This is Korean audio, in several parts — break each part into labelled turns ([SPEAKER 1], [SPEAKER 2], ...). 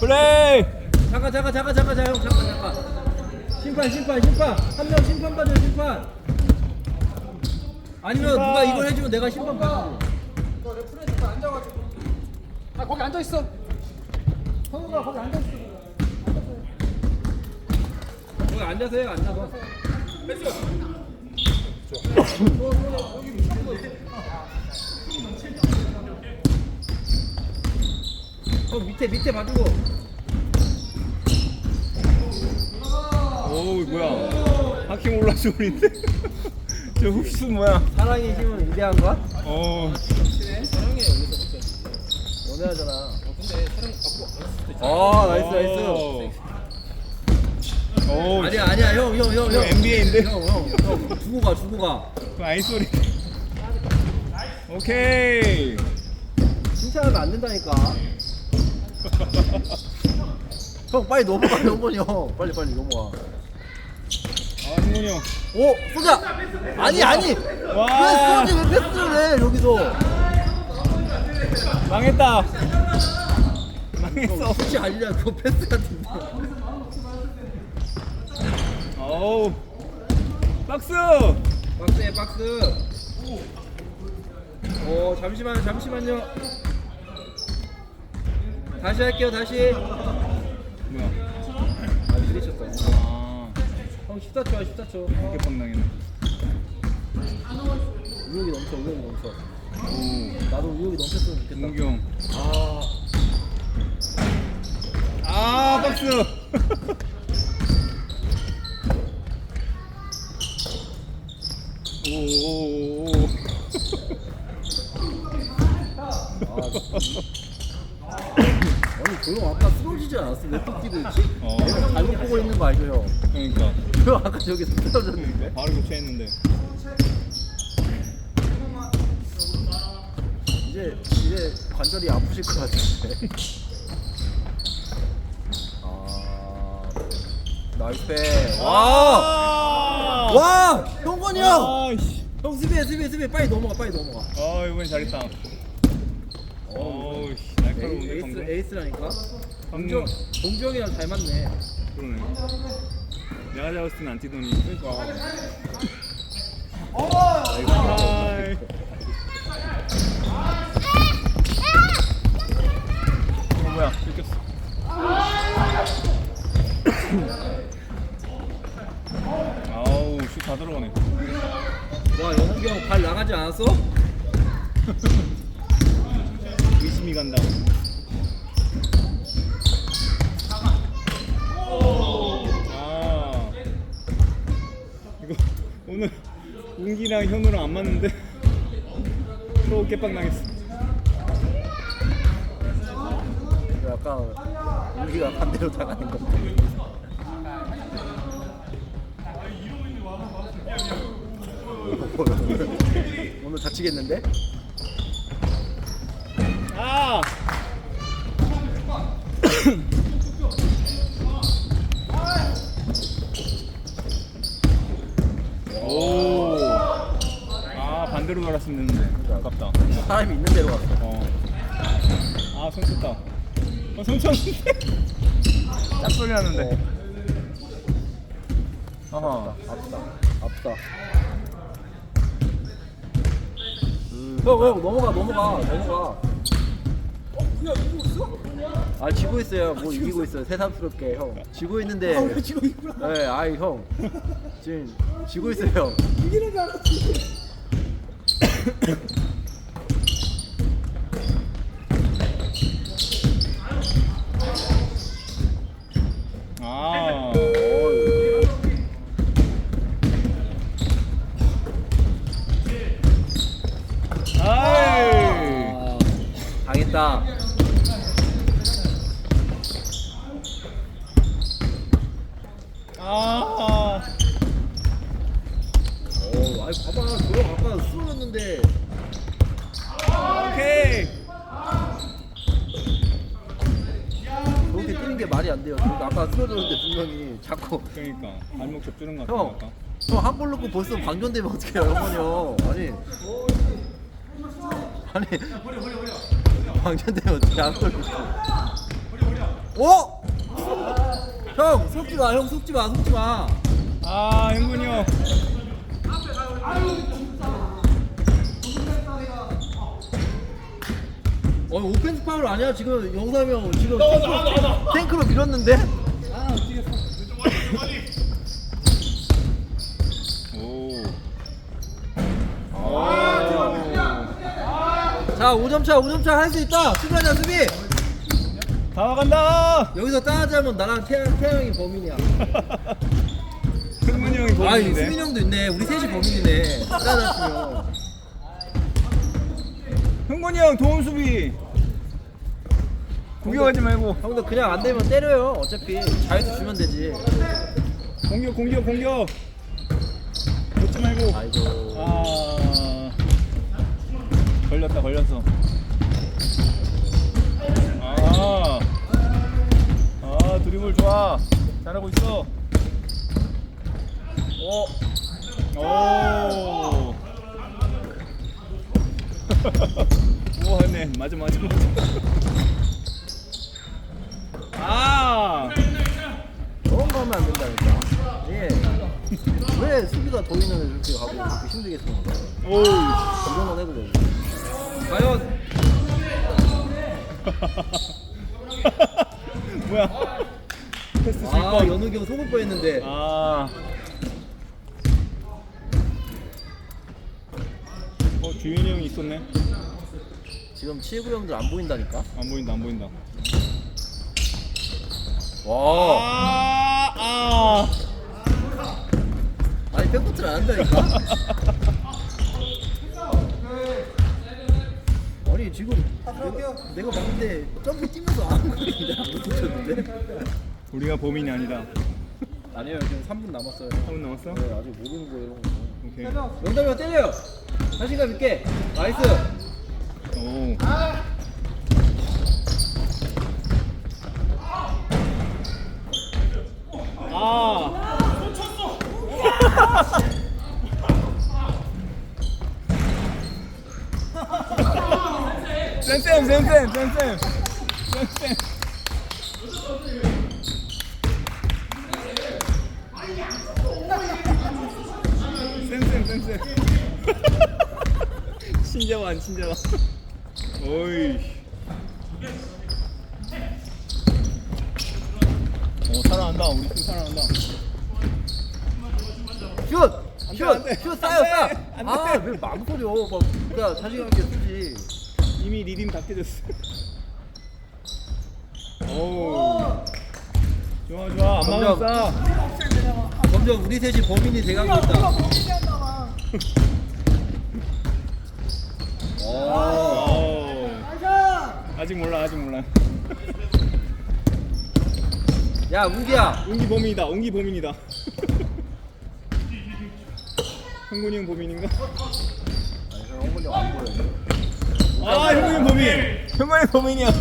[SPEAKER 1] 플레이.
[SPEAKER 2] 잠깐 잠깐 잠깐 잠깐 잠깐 형 잠깐 잠깐 심판 심판 심판 한 명 심판 받아요 심판 아니면
[SPEAKER 1] 심판.
[SPEAKER 2] 누가 이걸 해주면 내가 심판 받고
[SPEAKER 3] 아 거기 앉아 있어. 선우가 거기 앉아 있어.
[SPEAKER 2] 거기 앉아서 해요 앉아서 어 밑에 밑에 봐주고
[SPEAKER 1] 오 뭐야? 하킹 올라쇼인데. 저 흡수 뭐야?
[SPEAKER 2] 사랑의 힘은 위대한 것
[SPEAKER 1] 어.
[SPEAKER 2] 원해하잖아 아 나이스 나이스
[SPEAKER 1] 오.
[SPEAKER 2] 아니야 아니야 형 형 형형
[SPEAKER 1] NBA인데?
[SPEAKER 2] 형형 주고 가 주고
[SPEAKER 1] 가그 아이 소리. 오케이.
[SPEAKER 2] 칭찬하면 안 된다니까 형 빨리 넘어가 영건이 형 빨리 빨리 넘어가
[SPEAKER 1] 아 승훈이 형.
[SPEAKER 2] 오 쏘자 아니 아니
[SPEAKER 1] 와.
[SPEAKER 2] 왜 쏘지 왜 패스를 해 여기서
[SPEAKER 1] 망했다.
[SPEAKER 2] 형
[SPEAKER 1] 망했어.
[SPEAKER 2] 수치 아니냐 그거 패스 같은데
[SPEAKER 1] 어우. 박스.
[SPEAKER 2] 박스에 박스 오 잠시만 잠시만요 다시 할게요 다시? 아 들이쳤어
[SPEAKER 1] 아.
[SPEAKER 2] 형 14초야 14초
[SPEAKER 1] 이렇게 뻔당했네.
[SPEAKER 2] 의욕이 넘쳐 의욕이 넘쳐
[SPEAKER 1] 오.
[SPEAKER 2] 나도 의욕이 넘쳤으면 좋겠다
[SPEAKER 1] 형. 아아 박스. 오오오.
[SPEAKER 2] 아니 조용 아까 쓰러지지 않았어? 왜또 뛰듯이?
[SPEAKER 1] 어.
[SPEAKER 2] 내가 잘못 보고 있는 거 알죠 형?
[SPEAKER 1] 그러니까
[SPEAKER 2] 형 아까 저기서 쓰러졌는데?
[SPEAKER 1] 바로 교체했는데.
[SPEAKER 2] 이제 이제 관절이 아프실 것 같은데 아 나이스 패 와!
[SPEAKER 1] 와!
[SPEAKER 2] 와! 형건이 형!
[SPEAKER 1] 아이씨.
[SPEAKER 2] 형 수비해 수비해 수비해 빨리 넘어가 빨리 넘어가
[SPEAKER 1] 아 이번엔 잘했다. 씨 날카로운데
[SPEAKER 2] 에이스,
[SPEAKER 1] 방금.
[SPEAKER 2] 에이스라니까?
[SPEAKER 1] 방금
[SPEAKER 2] 잘 맞네
[SPEAKER 1] 그러네. 내가 잡았을 땐안 뛰더니.
[SPEAKER 2] 그러니까
[SPEAKER 1] 하이. 어 뭐야 뺏겼어. 아우 슛 다 들어가네.
[SPEAKER 2] 와 영욱이 형 발 나가지 않았어?
[SPEAKER 1] 의심이 간다. 아 이거 오늘 웅기랑 현우랑 안 맞는데 또 깨빵 당했어.
[SPEAKER 2] 약간 우리가 반대로 나가는 것 같아 오늘 다치겠는데?
[SPEAKER 1] 아! 오. 아 반대로 돌았으면 됐는데 아깝다.
[SPEAKER 2] 사람이 있는 대로 갔어
[SPEAKER 1] 어. 아 손쳤다. 어 손쳤는데. 짝소리 나는데. 아하.
[SPEAKER 2] 아프다 아프다 형 형 넘어가 넘어가 넘어가 아 지고 있어요. 뭐 이기고 있어요. 새삼스럽게 형. 지고 있는데.
[SPEAKER 3] 아, 지금 이구나.
[SPEAKER 2] 네 아이 형. 지금 지고 있어요 형.
[SPEAKER 3] 이기는 줄 알았지.
[SPEAKER 1] 아. 아이.
[SPEAKER 2] 아, 당했다
[SPEAKER 1] 아.
[SPEAKER 2] 오 아이 봐봐 조용 아까 쓰러졌는데
[SPEAKER 1] 오케이.
[SPEAKER 2] 저렇게 뛰는 게 말이 안 돼요 저렇게 아까 쓰러졌는데 분명히 자꾸
[SPEAKER 1] 그러니까 발목 접주는 것 같아.
[SPEAKER 2] 형,
[SPEAKER 1] 아까.
[SPEAKER 2] 형한골 넣고 벌써 방전되면 어떡해요, 형원이 형. 아니. 아니. 방전되면 어떡해, 한골 넣고. 어? 형 속지 마, 형 속지 마, 속지 마.
[SPEAKER 1] 아 형군이 형
[SPEAKER 2] 어, 오펜스 파울 아니야? 지금 영삼이 형 지금 탱크로, 탱크로 밀었는데?
[SPEAKER 1] 오.
[SPEAKER 2] 자, 5점 차, 5점 차 할 수 있다. 수비하자, 수비.
[SPEAKER 1] 다 간다.
[SPEAKER 2] 여기서 따지자면 나랑 태양, 태양이 범인이야. 아. 수빈이 형도 있네. 우리 셋이 범인이네. 따졌으면.
[SPEAKER 1] 흥건이 형 도움 수비. 공격하지 말고
[SPEAKER 2] 형도 그냥 안 되면 때려요. 어차피 자유투 주면 되지.
[SPEAKER 1] 공격 공격 공격. 놓지 말고.
[SPEAKER 2] 아이고.
[SPEAKER 1] 아 걸렸다 걸렸어. 아. 아 드리블 좋아. 잘하고 있어.
[SPEAKER 2] 어.
[SPEAKER 1] 오. 우와, 네, 맞아, 맞아, 맞아. 아,
[SPEAKER 2] 저런 거 하면 안 된다니까. 예. 왜 수비가 도인을 이렇게 하고 이렇게 힘들게 쓰는 거야?
[SPEAKER 1] 오,
[SPEAKER 2] 이런 해도 되고. 과연
[SPEAKER 1] 뭐야? 패스
[SPEAKER 2] 아
[SPEAKER 1] 뻔.
[SPEAKER 2] 연욱이 형 속을 뻔했는데.
[SPEAKER 1] 아. 어, 주윤이 형이 있었네.
[SPEAKER 2] 지금 치구 형들 안 보인다니까.
[SPEAKER 1] 안 보인다, 안 보인다.
[SPEAKER 2] 와.
[SPEAKER 1] 아, 아.
[SPEAKER 2] 아니 백코트를 안 한다니까. 아니 지금 내가, 내가 봤는데 점프 뛰면서 안안 붙였는데.
[SPEAKER 1] 우리가 범인이 아니다.
[SPEAKER 2] 아니에요 지금 3분 남았어요.
[SPEAKER 1] 3분 남았어?
[SPEAKER 2] 네 아직 모르는 거예요.
[SPEAKER 1] 오케이.
[SPEAKER 2] 영담이가 때려요. 자신감 있게. 나이스.
[SPEAKER 1] 오. 아. 쌤쌤 쌤쌤 쌤쌤 쌤쌤 쌤쌤 쌤쌤 친절한 친절한 오이 오 살아난다 우리 팀 살아난다
[SPEAKER 2] 슛!
[SPEAKER 1] 안 돼,
[SPEAKER 2] 슛!
[SPEAKER 1] 안 돼.
[SPEAKER 2] 슛 쌓여
[SPEAKER 1] 안 돼! 안 돼.
[SPEAKER 2] 아, 왜 망설여. 막, 그니까 자신감 있게 쓰지.
[SPEAKER 1] 이미 리듬 다 깨졌어 오 좋아 좋아 안싸
[SPEAKER 2] 점점 우리 셋이 범인이 돼가고 있다. 오.
[SPEAKER 1] 오. 아직 몰라 아직 몰라.
[SPEAKER 2] 야, 문기야.
[SPEAKER 1] 옹기 범인이다 옹기 범인이다. 형군이 형 범인인가?
[SPEAKER 2] 아
[SPEAKER 1] 형군이 형 범인. 형군이 형 범인이야.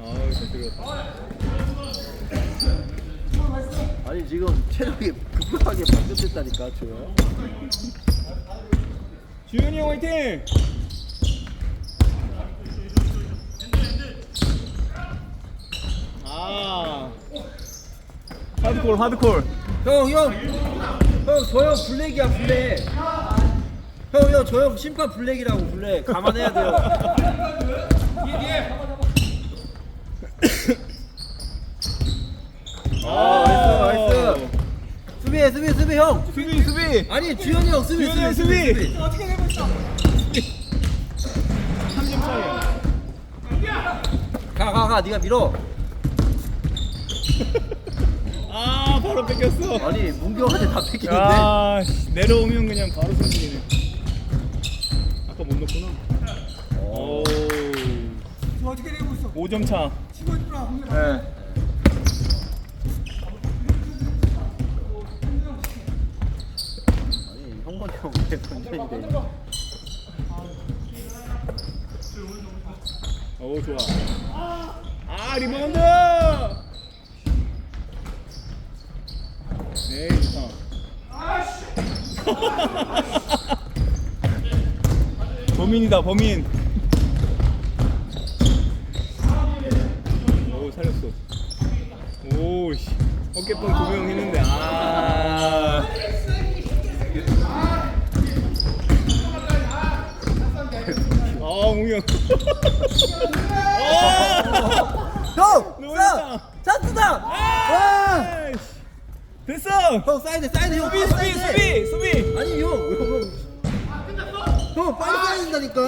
[SPEAKER 1] 아우 잘 들었다
[SPEAKER 2] 아니, 지금 체력이 급격하게 반격됐다니까, 줘요.
[SPEAKER 1] 주현이 형 화이팅! 아 하드콜 하드콜
[SPEAKER 2] 형, 형! 형, 저 형 블랙이야, 블랙. 형, 형, 저 형 심판 블랙이라고, 블랙. 감안해야 돼요. 아. 수비해, 수비, 수비, 형!
[SPEAKER 1] 수비 수비
[SPEAKER 2] 아니, 주현이 형, 수비,
[SPEAKER 1] 주현이 형
[SPEAKER 2] 수비.
[SPEAKER 3] 어떻게 되고 있어?
[SPEAKER 1] 3점 차이야
[SPEAKER 2] 가, 가, 가, 네가 밀어.
[SPEAKER 1] 아 바로 뺏겼어
[SPEAKER 2] 아니, 문경한테 다 뺏기는데.
[SPEAKER 1] 아 씨, 내려오면 그냥 바로 승진이네 아까 못 넣구나 오
[SPEAKER 3] 지금 어떻게 되고 있어?
[SPEAKER 1] 5점 차
[SPEAKER 3] 치고 있구나.
[SPEAKER 1] 네.
[SPEAKER 2] 아니, 형건이 돼?
[SPEAKER 1] 오 좋아. 아 리바운드! 네 좋다. 범인이다 범인. 오씨. 어깨빵 두명 했는데 아 아, 웅이 형. 아!
[SPEAKER 2] 형!
[SPEAKER 1] 너무했다.
[SPEAKER 2] 찬스다! 와!
[SPEAKER 1] 됐어.
[SPEAKER 2] 형 사이드 사이드 형
[SPEAKER 1] 수비, 수비, 수비, 수비.
[SPEAKER 2] 아니 형 형, 형. 형 빨리 써야 된다니까